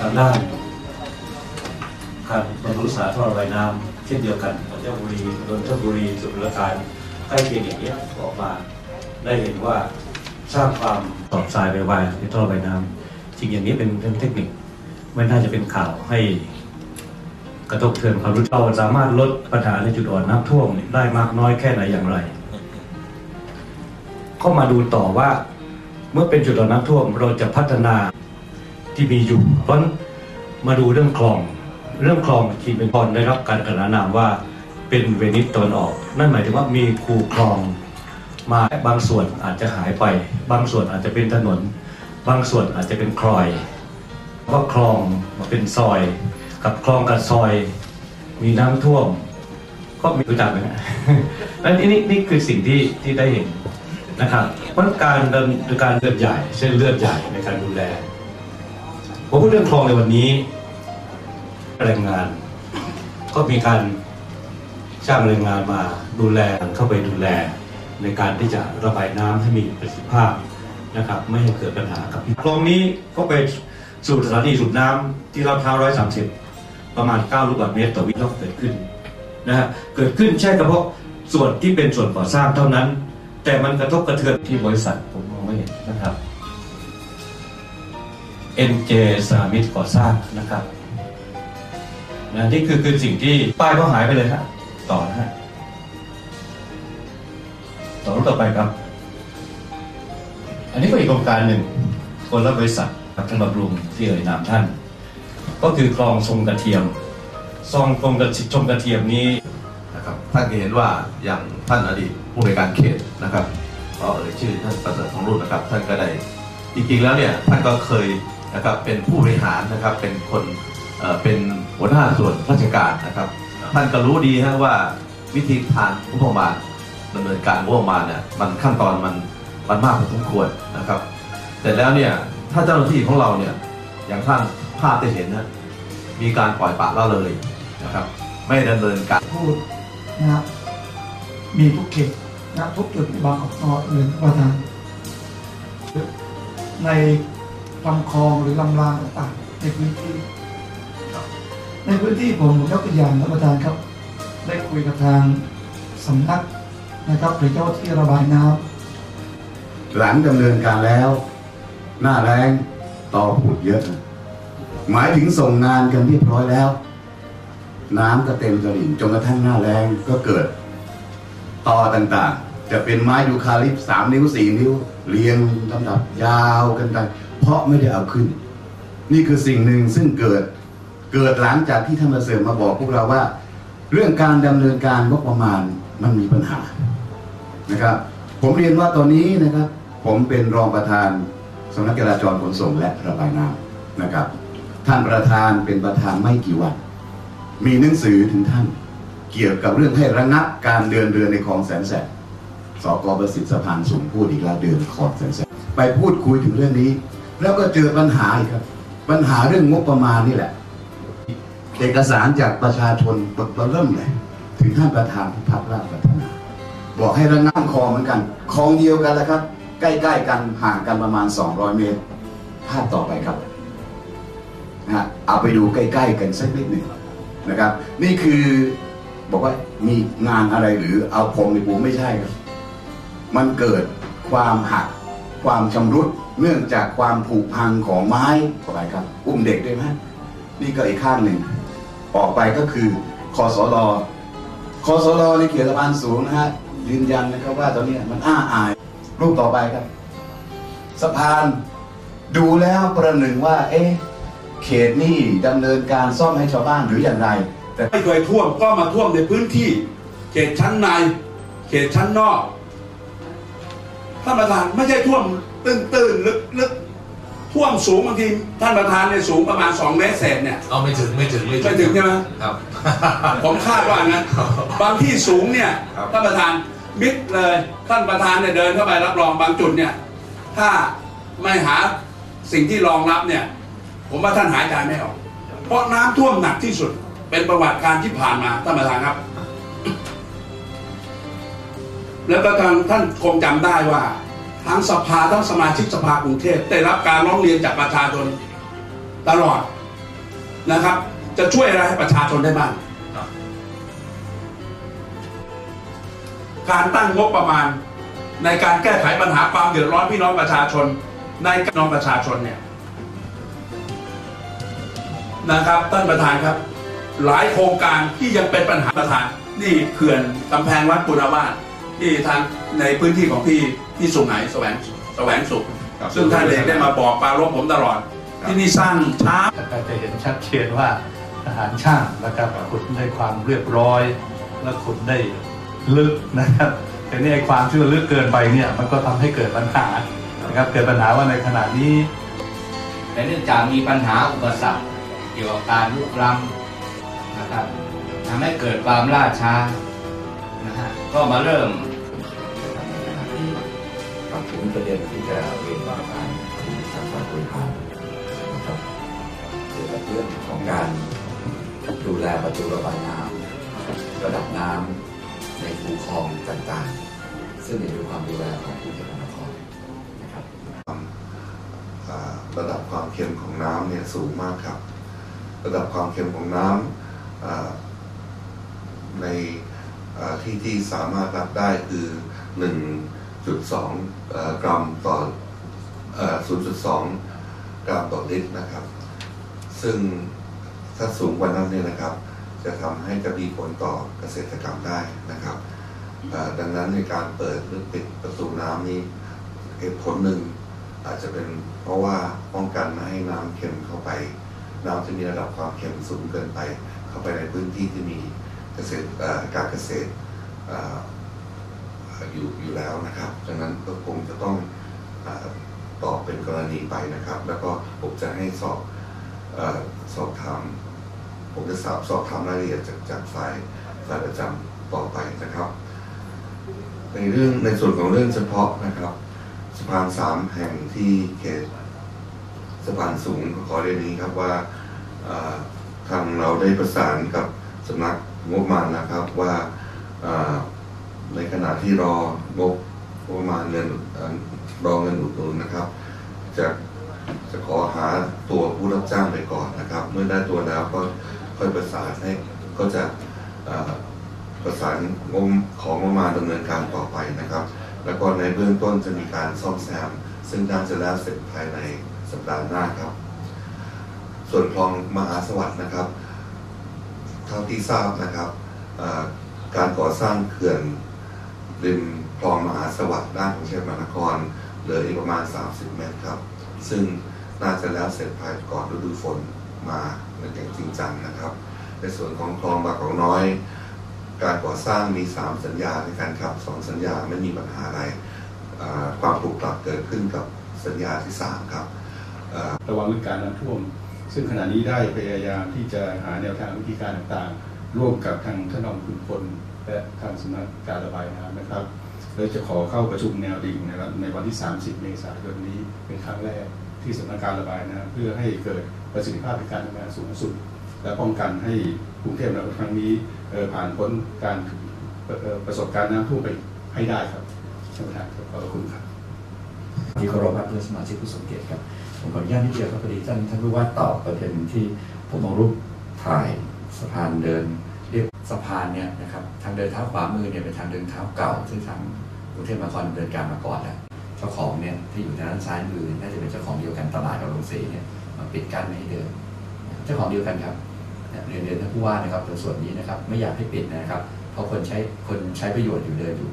ทางด้านการบรรลุสาท่อระบายน้ำเช่นเดียวกันนนทบุรีนนทบุรีสุรการใกล้เคียงอย่างนี้ออกมา ได้เห็นว่าสร้างความตอบทรายไปไวในท่อระบายน้ำจริงอย่างนี้เป็นเรื่องเทคนิคไม่น่าจะเป็นข่าวให้กระทบเทือนความรู้เราสามารถลดปัญหาในจุดอ่อนน้ำท่วมได้มากน้อยแค่ไหนอย่างไร ก็มาดูต่อว่า เมื่อเป็นจุดอ่อนน้ำท่วมเราจะพัฒนา ที่มีอยู่ เพราะมาดูเรื่องคลอง เรื่องคลองที่เป็นพรได้รับการขนานนามว่าเป็นเวนิสตะวันออก นั่นหมายถึงว่ามีคูคลองมาบางส่วนอาจจะหายไป บางส่วนอาจจะเป็นถนน บางส่วนอาจจะเป็นคลอยว่าคลองมาเป็นซอย กับคลองกับซอย มีน้ำท่วม ก็มีรู้จักไหมฮะนั่นนี่นี่คือสิ่งที่ที่ได้เห็นนะครับเพราะการดำการเลือดใหญ่ เช่นเลือดใหญ่ในการดูแล ผมพูดเรื่องคลองในวันนี้แรงงาน ก็มีการจ้างแรงงานมาดูแลเข้าไปดูแล ในการที่จะระบายน้ำให้มีประสิทธิภาพนะครับ ไม่ให้เกิดปัญหากับคลองนี้ก็ไปสู่สถานีสูบน้ำที่ลาดพร้าวร้อยสามสิบประมาณ 9 ลูกบาศก์เมตรต่อวินาทีเกิดขึ้นนะฮะเกิดขึ้นแค่เฉพาะส่วนที่เป็นส่วนก่อสร้างเท่านั้น แต่มันกระทบกระเทือนที่บริษัทผมมองไม่เห็นนะครับ NJ สามิตก่อสร้างนะครับนะนี่คือคือสิ่งที่ป้ายก็หายไปเลยฮะต่อนะฮะต่อรูปต่อไปครับ อันนี้ก็อีกโครงการหนึ่งคนละบริษัทท่านบำรุงที่เอ่ยนามท่าน ก็คือคลองทรงกระเทียมซองทรงกระชมกระเทียมนี้นะครับท่านก็เห็นว่าอย่างท่านอดีตผู้ในวยการเขตนะครับก็เอ่ยชื่อท่านประเสริฐของรุ่นนะครับ ท่านก็ได้จริงๆแล้วเนี่ยท่านก็เคย นะครับเป็นผู้บริหารนะครับเป็นคนเอ่อเป็นหัวหน้าส่วนราชการนะครับ ท่านก็รู้ดีฮะว่าวิธีทานงบประมาณดำเนินการงบประมาณเนี่ยมันขั้นตอนมันมันมากพอสมควรนะครับแต่แล้วเนี่ยถ้าเจ้าหน้าที่ของเราเนี่ยอย่างท่านภาพได้เห็นนะมีการปล่อยปละละเลยนะครับ ไม่ดำเนินการพูดนะครับมีทุกเขตนะทุกจุดในบางกอกนอหรือประธานใน ลำคลองหรือลำรางต่างๆในพื้นที่ ในพื้นที่ผมยกตัวอย่างนประธานครับ ได้คุยกับทางสำนักนะครับหรือเจ้าที่ระบายน้ำหลังดำเนินการแล้ว หน้าแรงต่อผุดเยอะ หมายถึงส่งงานกันเรียบร้อยแล้ว น้ำก็เต็มตลิ่งจนกระทั่งหน้าแรงก็เกิดต่อต่างๆ จะเป็นไม้ยูคาลิปสามนิ้วสี่นิ้ว เรียงลำดับยาวกันไป ราะไม่ได้เอาขึ้น นี่คือสิ่งหนึ่งซึ่งเกิดเกิดหลังจากที่ท่านมาเสริมมาบอกพวกเราว่า เรื่องการดำเนินการงบประมาณมันมีปัญหานะครับ ผมเรียนว่าตอนนี้นะครับ ผมเป็นรองประธานสำนักจราจรขนส่งและระบายน้ำนะครับ ท่านประธานเป็นประธานไม่กี่วัน มีหนังสือถึงท่านเกี่ยวกับเรื่องให้ระงับการเดินเรือในคลองแสนแสบสกประสิทธิ์สะพานสูงพูดอีกแล้วเดินคลองแสนแสบไปพูดคุยถึงเรื่องนี้ แล้วก็เจอปัญหาอีกครับ ปัญหาเรื่องงบประมาณนี่แหละ เอกสารจากประชาชนเริ่มเลย ถึงท่านประธานพิพัฒน์ราชพัฒนา บอกให้ระงับคลองเหมือนกันคลองเดียวกันแล้วครับ ใกล้ๆกันห่างกันประมาณ 200 เมตรภาพต่อไปครับนะฮะเอาไปดูใกล้ๆกันสักนิดหนึ่งนะครับ นี่คือบอกว่ามีงานอะไรหรือเอาพรมในปูไม่ใช่ครับ มันเกิดความหักความชำรุด เนื่องจากความผุพังของไม้ต่อไปครับ อุ้มเด็กด้วยไหมนี่ก็อีกข้างหนึ่ง ออกไปก็คือคอสลคอสลในเขตสะพานสูงนะฮะยืนยันนะครับว่าตอนนี้มันอ้าอาย รูปต่อไปครับ สะพานดูแล้วประหนึ่งว่า เอ๊ะเขตนี่ดำเนินการซ่อมให้ชาวบ้านหรืออย่างไร แต่ไม่เคยท่วมก็มาท่วมในพื้นที่ เขตชั้นใน เขตชั้นนอกท่านประธานไม่ใช่ท่วม ตื้นตื้นลึกลึกท่วมสูงบางทีท่านประธานเนี่ยสูงประมาณ 2 เมตรเศษเนี่ยเอาไม่ถึงไม่ถึงไม่ถึงใช่ไหมครับ ผมคาดว่างั้นบางที่สูงเนี่ยครับท่านประธานมิดเลยท่านประธานเนี่ยเดินเข้าไปรับรองบางจุดเนี่ยถ้าไม่หาสิ่งที่รองรับเนี่ย ผมว่าท่านหายใจไม่ออก เพราะน้ำท่วมหนักที่สุด เป็นประวัติการที่ผ่านมาท่านประธานครับ แล้วก็ทางท่านคงจำได้ว่า ทั้งสภาทั้งสมาชิกสภากรุงเทพได้รับการร้องเรียนจากประชาชนตลอดนะครับ จะช่วยอะไรให้ประชาชนได้บ้างครับการตั้งงบประมาณในการแก้ไขปัญหาความเดือดร้อนพี่น้องประชาชน ในพี่น้องประชาชนเนี่ยนะครับท่านประธานครับ หลายโครงการที่ยังเป็นปัญหาประธาน นี่เขื่อนกำแพงวัดปุณาวาส ที่ทางในพื้นที่ของพี่พี่สุไหงแสวงแสวงสุข ครับซึ่งท่านเองได้มาบอกปรารบผมตลอดที่นี่สร้างช้า ก็จะเห็นชัดเจนว่าทหารช่างนะครับขุดได้ความเรียบร้อย และขุดได้ลึกนะครับแต่นี่ไอ้ความที่มันลึกเกินไปเนี่ยมันก็ทำให้เกิดปัญหานะครับเกิดปัญหาว่าในขณะนี้ แต่เนื่องจากมีปัญหาอุปสรรคเกี่ยวกับการลุกล้ำนะครับทำให้เกิดความล่าช้านะฮะก็มาเริ่มกับถึ งประเด็นที่จะเรียนว่าทางสาขาบริหารนะครับเกี่ยวกับเรื่องของการดูแลประตูระบายน้ำระดับน้ำในคูคลองต่างๆ ซึ่งอยู่ในความดูแลของกรุงเทพมหานครนะครับระดับความเค็มของน้ำเนี่ยสูงมากครับ ระดับความเค็มของน้ำในที่ที่สามารถรับได้คือหนึ่ง 0.2 กรัมต่อ 0.2 กรัมต่อลิตรนะครับ ซึ่งถ้าสูงกว่านั้นเนี่ยนะครับ จะทำให้จะมีผลต่อเกษตรกรรมได้นะครับ ดังนั้นในการเปิดหรือปิดประตูน้ำนี้เหตุผลหนึ่งอาจจะเป็นเพราะว่าป้องกันไม่ให้น้ำเค็มเข้าไป น้ำที่มีระดับความเค็มสูงเกินไป เข้าไปในพื้นที่ที่มีเกษตรการเกษตร อยู่อยู่แล้วนะครับดังนั้นก็คงจะต้องอตอบเป็นกรณีไปนะครับ แล้วก็ผมจะให้สอบอสอบถามผมจะสอบสอบถามรายละเอียดจากจากฝ่ายฝ่ายประจำต่อไปนะครับ ในเรื่องในส่วนของเรื่องเฉพาะนะครับสะพานสามแห่งที่เขตสะพานสูงขอเรียนนี้ครับว่าทางเราได้ประสานกับสำนักงบประมาณนะครับว่า ในขณะที่รองบประมาณเงินเอ่อรอเงินอุดหนุนนะครับ จะจะขอหาตัวผู้รับจ้างไปก่อนนะครับ เมื่อได้ตัวแล้วก็ค่อยประสานให้ก็จะประสานงบของประมาณดำเนินการต่อไปนะครับ แล้วก็ในเบื้องต้นจะมีการซ่อมแซม ซึ่งน่าจะแล้วเสร็จภายในสัปดาห์หน้าครับ ส่วนคลองมหาสวัสดิ์นะครับ เท่าที่ทราบนะครับการก่อสร้างเขื่อน ริมคลองมหาสวัสดิ์ด้านกรุงเทพมหานครเหลืออีกประมาณ 30 เมตรครับ ซึ่งน่าจะแล้วเสร็จภายก่อนฤดูฝนมาอย่างจริงจังนะครับ ในส่วนของคลองบางกอกน้อย การก่อสร้างมี 3 สัญญาในการขับ2สัญญาไม่มีปัญหาอะไรความปลุกปรับเกิดขึ้นกับสัญญาที่ 3 ครับระวังเรื่องการน้ำท่วม ซึ่งขณะนี้ได้พยายามที่จะหาแนวทางวิธีการต่างๆ ร่วมกับทางท่านรองคุณพล และทางสำนักการระบายน้ำนะครับโดยจะขอเข้าประชุมแนวดิ่งนะครับในวันที่ 30 เมษายนนี้เป็นครั้งแรกที่สำนักการระบายน้ำเพื่อให้เกิดประสิทธิภาพในการทำงานสูงสุด และป้องกันให้กรุงเทพมหาครั้งนี้ผ่านพ้นการประสบการณ์น้ำท่วมไปให้ได้ครับท่านประธานครับขอบคุณครับที่เคารพครับเพื่อนสมาชิกผู้ทรงเกียรติครับผมขออนุญาตนิดเดียวครับพอดีท่านท่านผู้ว่าตอบประเด็นที่ผมเอารูปถ่ายสะพานเดิน สะพานเนี่ยนะครับทางเดินเท้าขวามือเนี่ยเป็นทางเดินเท้าเก่าซึ่งทางกรุงเทพมหานครเดินการมาก่อนแล้วเจ้าของเนี่ยที่อยู่ทางด้านซ้ายมือน่าจะเป็นเจ้าของเดียวกันตลาดกับโรงสีเนี่ยมาปิดกั้นไม่ให้เดิน เจ้าของเดียวกันครับเนี่ยเรียนเรียนท่านผู้ว่านะครับในส่วนนี้นะครับไม่อยากให้ปิดนะครับ เพราะคนใช้คนใช้ประโยชน์อยู่เดินอยู่